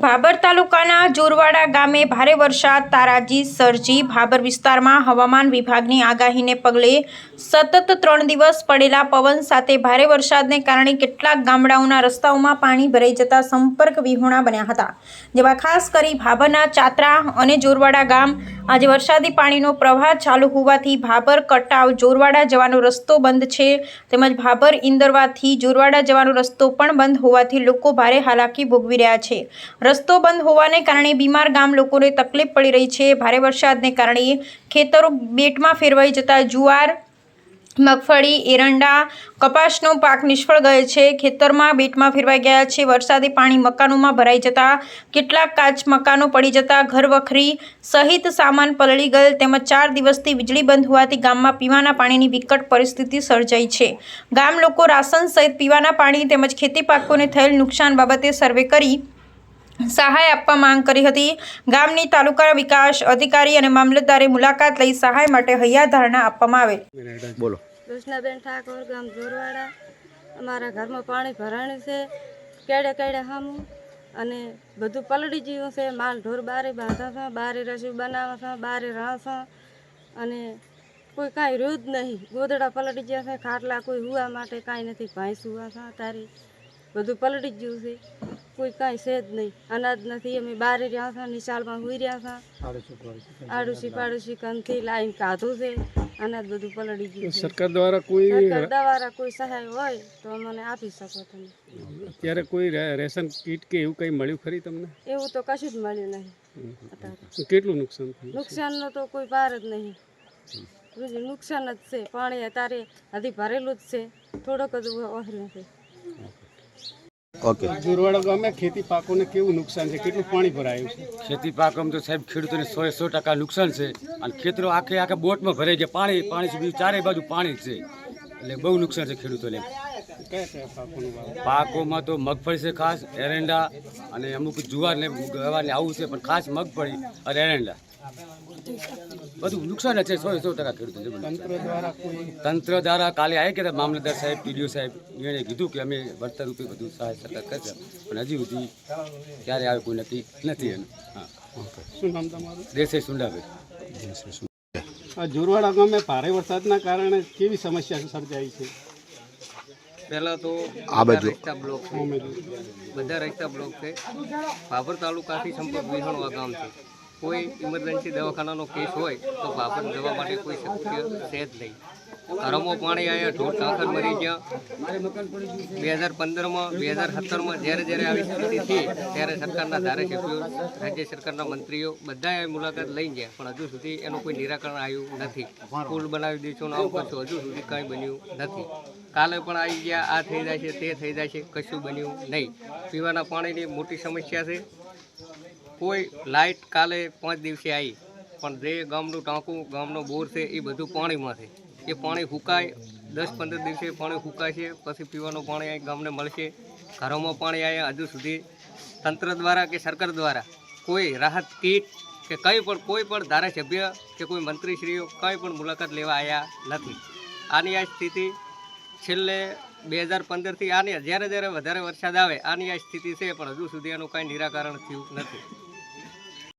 ભાભર તાલુકાના જોરવાડા ગામે ભારે વરસાદ, તારાજી, સર્જી ભાભર વિસ્તારમાં હવામાન વિભાગની આગાહીને પગલે સતત ત્રણ દિવસ પડેલા પવન સાથે ભારે વરસાદને કારણે કેટલાક ગામડાઓના રસ્તાઓમાં પાણી ભરાઈ જતા સંપર્ક વિહોણા બન્યા હતા. જેમાં ખાસ કરી ભાભરના ચાત્રા અને જોરવાડા ગામ આજે વરસાદી પાણીનો પ્રવાહ ચાલુ હોવાથી ભાભર, કટાવ, જોરવાડા જવાનો રસ્તો બંધ છે. તેમજ ભાભર ઇન્દરવાથી જોરવાડા જવાનો રસ્તો પણ બંધ હોવાથી લોકો ભારે હાલાકી ભોગવી રહ્યા છે. રસ્તો બંધ હોવાને કારણે બીમાર ગામ લોકોને તકલીફ પડી રહી છે. ભારે વરસાદને કારણે ખેતરો બેટમાં ફેરવાઈ જતા જુવાર, મગફળી, એરંડા, કપાસનો પાક નિષ્ફળ ગયો છે. ખેતરમાં બેટમાં ફેરવાઈ ગયા છે. વરસાદી પાણી મકાનોમાં ભરાઈ જતા કેટલાક કાચ મકાનો પડી જતા ઘર વખરી સહિત સામાન પલળી ગયેલ તેમજ ચાર દિવસથી વીજળી બંધ હોવાથી ગામમાં પીવાના પાણીની વિકટ પરિસ્થિતિ સર્જાઈ છે. ગામ લોકો રાશન સહિત પીવાના પાણી તેમજ ખેતી પાકોને થયેલ નુકસાન બાબતે સર્વે કરી સહાય આપવા માંગ કરી હતી. ગામની તાલુકા વિકાસ અધિકારી અને મામલતદારે મુલાકાત લઈ સહાય માટે હૈયાધારણા આપવામાં આવેલ બોલો. કૃષ્ણાબેન ઠાકોર ગામ જોરવાડા. અમારા ઘરમાં પાણી ભરાણું છે. કેડે કેડે હામું. અને બધું પલળી ગયું છે. માલ ઢોર બારે બાંધા છે બારે રસોઈ બનાવે છે બારે રાહ છે. અને કોઈ કાંઈ રહ્યું જ નહીં. ગોદડા પલળી ગયા છે. ખાટલા કોઈ હુવા માટે કાંઈ નથી. ભાઈ સુવા છે તારી બધું પલટી ગયું છે. કોઈ કાંઈ છે જ નહીં. અનાજ નથી. અમે બહાર રહ્યા છે નિશાળમાં હોઈ રહ્યા છે આડુસી પાડોશી કંથી લાઈન કાધું છે. અનાજ બધું પલડી ગયું સરકાર દ્વારા કોઈ સરકાર દ્વારા કોઈ સહાય હોય તો મને આપી શકો તમે. અત્યારે કોઈ રેશન કીટ કે એવું કંઈ મળ્યું ખરી તમને? એવું તો કશું જ મળ્યું નહીં. કેટલું નુકસાન થયું નુકસાનનો તો કોઈ પાર જ નહીં. બીજું નુકસાન જ છે. પાણી અત્યારે હજી ભરેલું જ છે. થોડોક જ ઓહર છે. ઓકે. જોરવાડા ગામે ખેતી પાકોને કેવું નુકસાન છે? કેટલું પાણી ભરાયું છે? ખેતી પાકોમાં તો સાહેબ ખેડૂતોને સો સો ટકા નુકસાન છે. અને ખેતરો આખે આખે બોટમાં ભરાઈ ગયા. પાણી પાણી છે બીજું ચારે બાજુ પાણી છે. એટલે બહુ નુકસાન છે ખેડૂતોને. પાકોમાં તો મગફળી છે ખાસ એરંડા અને અમુક જુવાર ને ગવાને આવું છે પણ ખાસ મગફળી અને એરંડા. બધું નુકસાન છે સો સો ટકા ખેડૂતો તંત્ર દ્વારા કોઈ તંત્ર દ્વારા કાલે આવી ગયા મામલતદાર સાહેબ પીડીઓ સાહેબ એણે કીધું કે અમે વળતર રૂપે બધું સહાય સરકાર કરશે પણ હજી સુધી ક્યારે આવે કોઈ નક્કી નથી એનું. હા. દેશે સુંડાભાઈ. આ જોરવાડા ગામે ભારે વરસાદના કારણે કેવી સમસ્યા સર્જાઈ છે? પહેલાં તો આ બાજુ. બ્લોક છે. બધા રસ્તા બ્લોક છે. ભાભર તાલુકાથી સંપર્ક વિહોણવા ગામ છે. કોઈ ઇમરજન્સી દવાખાનાનો કેસ હોય તો ભાભર જવા માટે કોઈ શક્ય છે જ નહીં. ઘરોમાં પાણી આવ્યા ઢોર ટાંકર મરી ગયા. બે હજાર પંદરમાં બે હજાર સત્તરમાં જ્યારે જ્યારે આવી સ્થિતિ થઈ ત્યારે સરકારના ધારાસભ્યો રાજ્ય સરકારના મંત્રીઓ બધાએ મુલાકાત લઈ ગયા પણ હજુ સુધી એનું કોઈ નિરાકરણ આવ્યું નથી. પુલ બનાવી દઈશું ને આવું હજુ સુધી કંઈ બન્યું નથી. કાલે પણ આવી ગયા, આ થઈ જાય છે, તે થઈ જાય છે, કશું બન્યું નહીં. પીવાના પાણીની મોટી સમસ્યા છે. કોઈ લાઇટ કાલે પાંચ દિવસે આવી, પણ જે ગામનું ટાંકું, ગામનો બોર છે, એ બધું પાણીમાં છે. એ પાણી હુકાય, દસ પંદર દિવસે પાણી ફૂંકાય છે, પછી પીવાનું પાણી અહીં ગામને મળશે. ઘરોમાં પાણી આવ્યા હજુ સુધી તંત્ર દ્વારા કે સરકાર દ્વારા કોઈ રાહત કીટ કે કંઈ પણ, કોઈ પણ ધારાસભ્ય કે કોઈ મંત્રીશ્રીઓ કંઈ પણ મુલાકાત લેવા આવ્યા નથી. આની આ સ્થિતિ છેલ્લે બે હજાર પંદરથી આની જ્યારે જ્યારે વધારે વરસાદ આવે, આની આ સ્થિતિ છે, પણ હજુ સુધી એનું કાંઈ નિરાકરણ થયું નથી.